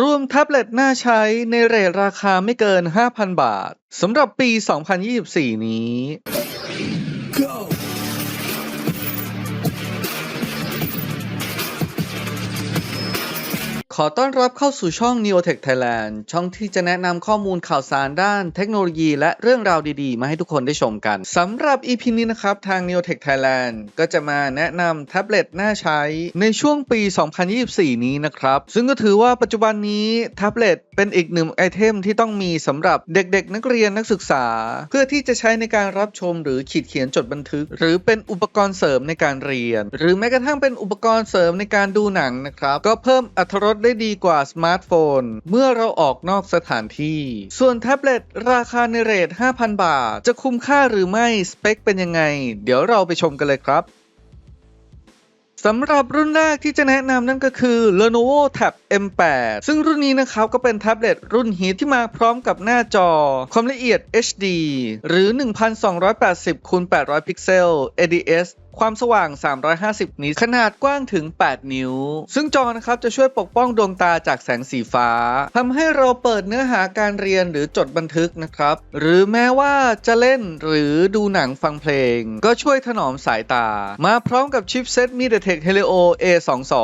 รวมแท็บเล็ตน่าใช้ในเรทราคาไม่เกิน 5,000 บาทสำหรับปี 2024 นี้ ขอต้อนรับเข้าสู่ช่อง Neotech Thailand ช่องที่จะแนะนำข้อมูลข่าวสารด้านเทคโนโลยีและเรื่องราวดีๆ มาให้ทุกคนได้ชมกัน สำหรับ EP นี้นะครับ ทาง Neotech Thailand ก็จะมาแนะนำแท็บเล็ตน่าใช้ในช่วงปี 2024 นี้นะครับ ซึ่งก็ถือว่าปัจจุบันนี้แท็บเล็ตเป็นอีกหนึ่งไอเทมที่ต้องมีสำหรับเด็กๆ นักเรียนนักศึกษา เพื่อที่จะใช้ในการรับชมหรือขีดเขียนจดบันทึก หรือเป็นอุปกรณ์เสริมในการเรียน หรือแม้กระทั่งเป็นอุปกรณ์เสริมในการดูหนังนะครับก็เพิ่มอรรถรสได้ดีกว่าสมาร์ทโฟน เมื่อเราออกนอกสถานที่ ส่วนแท็บเล็ตราคาในเรท 5,000 บาท จะคุ้มค่าหรือไม่ สเปคเป็นยังไง เดี๋ยวเราไปชมกันเลยครับสำหรับรุ่นแรกที่จะแนะนำนั่นก็คือ Lenovo Tab M8 ซึ่งรุ่นนี้นะครับก็เป็นแท็บเล็ตรุ่นฮิตที่มาพร้อมกับหน้าจอ ความละเอียด HD หรือ 1280คูณ800 พิกเซล ADS ความสว่าง 350 นิตขนาดกว้างถึง 8 นิ้ว ซึ่งจอนะครับจะช่วยปกป้องดวงตาจากแสงสีฟ้าทำให้เราเปิดเนื้อหาการเรียนหรือจดบันทึกนะครับ หรือแม้ว่าจะเล่นหรือดูหนังฟังเพลง ก็ช่วยถนอมสายตา มาพร้อมกับชิปเซ็ต MediaTek Helio A22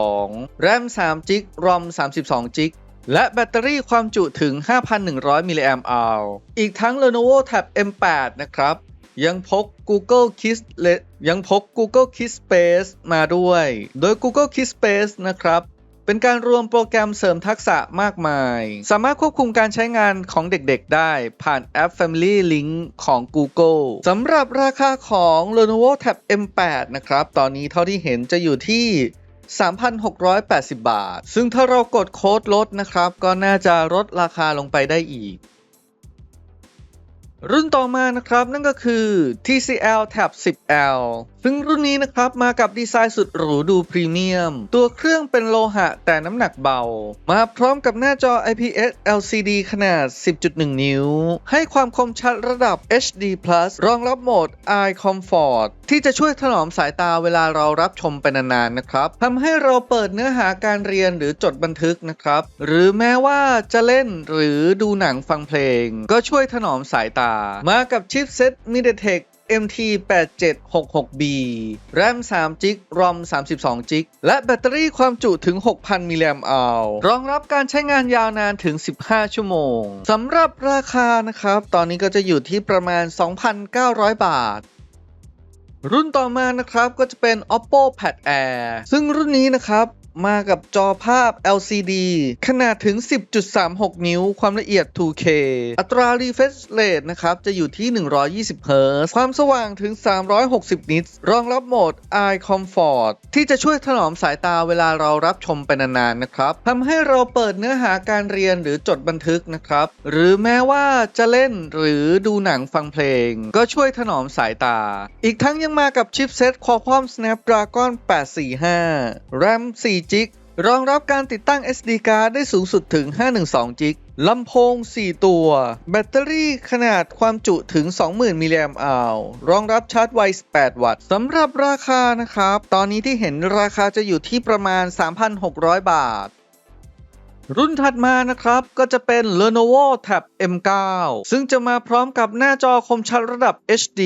RAM 3 g b ROM 32 g b และแบตเตอรี่ความจุถึง 5,100 มิลลิแอมป์อัลอีกทั้ง Lenovo Tab M8 นะครับ ยังพก Google Kiss และยังพก Google Kiss Space มาด้วย โดย Google Kiss Space นะครับเป็นการรวมโปรแกรมเสริมทักษะมากมาย สามารถควบคุมการใช้งานของเด็กๆ ได้ผ่านแอป Family Link ของ Google สำหรับราคาของ Lenovo Tab M8 นะครับ ตอนนี้เท่าที่เห็นจะอยู่ที่ 3,680 บาท ซึ่งถ้าเรากดโค้ดลดนะครับ ก็น่าจะลดราคาลงไปได้อีก รุ่นต่อมานะครับนั่นก็คือ TCL Tab 10L ซึ่งรุ่นนี้นะครับมากับดีไซน์สุดหรูดูพรีเมียม ตัวเครื่องเป็นโลหะแต่น้ำหนักเบา มาพร้อมกับหน้าจอ IPS LCD ขนาด 10.1 นิ้ว ให้ความคมชัดระดับ HD+ รองรับโหมด Eye Comfort ที่จะช่วยถนอมสายตาเวลาเรารับชมไปนานๆนะครับทำให้เราเปิดเนื้อหาการเรียนหรือจดบันทึกนะครับ หรือแม้ว่าจะเล่นหรือดูหนังฟังเพลง ก็ช่วยถนอมสายตามากับชิปเซ็ต MediaTek MT8766B RAM 3 g b ROM 32 g b และแบตเตอรี่ความจุถึง 6,000 มิลลิแอมป์อัลรองรับการใช้งานยาวนานถึง 15 ชั่วโมง สำหรับราคานะครับ ตอนนี้ก็จะอยู่ที่ประมาณ 2,900 บาทรุ่นต่อมานะครับก็จะเป็น Oppo Pad Air ซึ่งรุ่นนี้นะครับ มากับจอภาพ LCD ขนาดถึง 10.36 นิ้ว ความละเอียด 2K อัตรา refresh rate นะครับ จะอยู่ที่ 120เฮิรตความสว่างถึง 360 นิตรองรับโหมด Eye Comfort ที่จะช่วยถนอมสายตาเวลาเรารับชมไปนานๆนะครับทำให้เราเปิดเนื้อหาการเรียนหรือจดบันทึกนะครับ หรือแม้ว่าจะเล่นหรือดูหนังฟังเพลง ก็ช่วยถนอมสายตา อีกทั้งยังมากับชิปเซ็ต Qualcomm Snapdragon 845 RAM 4จิก รองรับการติดตั้ง SD card ได้สูงสุดถึง 512 จิก ลำโพง 4 ตัว แบตเตอรี่ขนาดความจุถึง 20,000 มิลลิแอมป์อัลรองรับชาร์จไว18วัตต์ สำหรับราคานะครับ ตอนนี้ที่เห็นราคาจะอยู่ที่ประมาณ 3,600 บาท รุ่นถัดมานะครับ ก็จะเป็น Lenovo Tab M9 ซึ่งจะมาพร้อมกับหน้าจอคมชัดระดับ HD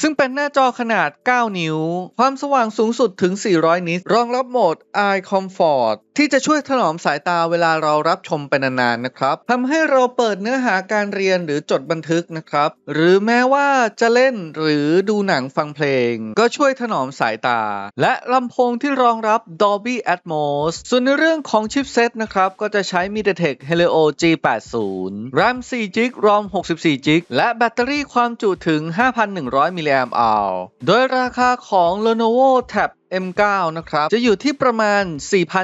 ซึ่งเป็นหน้าจอขนาด 9 นิ้ว ความสว่างสูงสุดถึง 400 นิตรรองรับโหมด Eye Comfort ที่จะช่วยถนอมสายตาเวลาเรารับชมไปนานๆนะครับทำให้เราเปิดเนื้อหาการเรียนหรือจดบันทึกนะครับ หรือแม้ว่าจะเล่นหรือดูหนังฟังเพลง ก็ช่วยถนอมสายตา และลำโพงที่รองรับ Dolby Atmos ส่วนในเรื่องของชิปเซตนะครับ ก็จะใช้ MediaTek Helio G80 RAM 4 g b ROM 64 g b และแบตเตอรี่ความจุถึง 5,100มิลลิแอมป์อัลโดยราคาของ Lenovo Tab M9 นะครับ จะอยู่ที่ประมาณ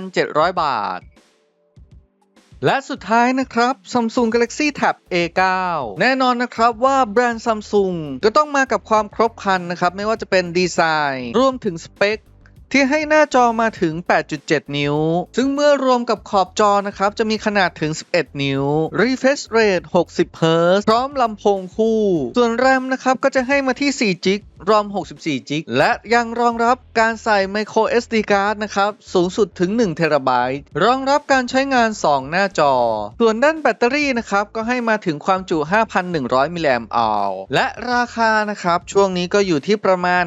4,700 บาท และสุดท้ายนะครับ Samsung Galaxy Tab A9 แน่นอนนะครับว่าแบรนด์ Samsung ก็ต้องมากับความครบครันนะครับ ไม่ว่าจะเป็นดีไซน์รวมถึงสเปคที่ให้หน้าจอมาถึง 8.7 นิ้ว ซึ่งเมื่อรวมกับขอบจอนะครับ จะมีขนาดถึง 11 นิ้ว refresh rate 60 Hz พร้อมลำโพงคู่ ส่วน RAM นะครับ ก็จะให้มาที่4 g b ROM 64 g b และยังรองรับการใส่ Micro SD card นะครับ สูงสุดถึง1 t b รองรับการใช้งาน 2 หน้าจอ ส่วนด้านแบตเตอรี่นะครับ ก็ให้มาถึงความจุ 5,100 มิลลิแอมป์อวและราคานะครับ ช่วงนี้ก็อยู่ที่ประมาณ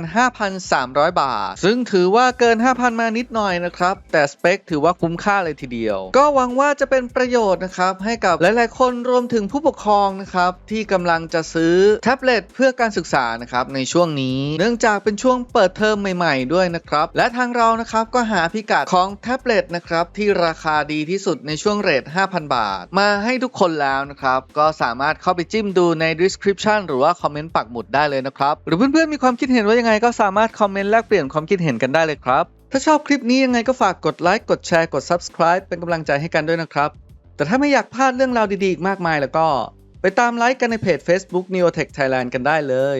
5,300 บาท ซึ่งถือว่าเกิน 5,000 มานิดหน่อยนะครับ แต่สเปคถือว่าคุ้มค่าเลยทีเดียว ก็หวังว่าจะเป็นประโยชน์นะครับ ให้กับหลาย ๆ คนรวมถึงผู้ปกครองนะครับที่กำลังจะซื้อแท็บเล็ตเพื่อการศึกษานะครับในช่วงนี้เนื่องจากเป็นช่วงเปิดเทอมใหม่ๆ ด้วยนะครับ และทางเรานะครับก็หาพิกัดของแท็บเล็ตนะครับที่ราคาดีที่สุดในช่วงเรท 5,000 บาท มาให้ทุกคนแล้วนะครับ ก็สามารถเข้าไปจิ้มดูใน description หรือว่าคอมเมนต์ปักหมุดได้เลยนะครับ หรือเพื่อนๆมีความคิดเห็นว่ายังไงก็สามารถคอมเมนต์แลกเปลี่ยนความคิดเห็นกันได้เลยครับ ถ้าชอบคลิปนี้ยังไงก็ฝากกดไลค์กดแชร์กด subscribe เป็นกำลังใจให้กันด้วยนะครับ แต่ถ้าไม่อยากพลาดเรื่องราวดีๆอีกมากมายแล้วก็ ไปตามไลค์กันในเพจ Facebook Neotech Thailand กันได้เลย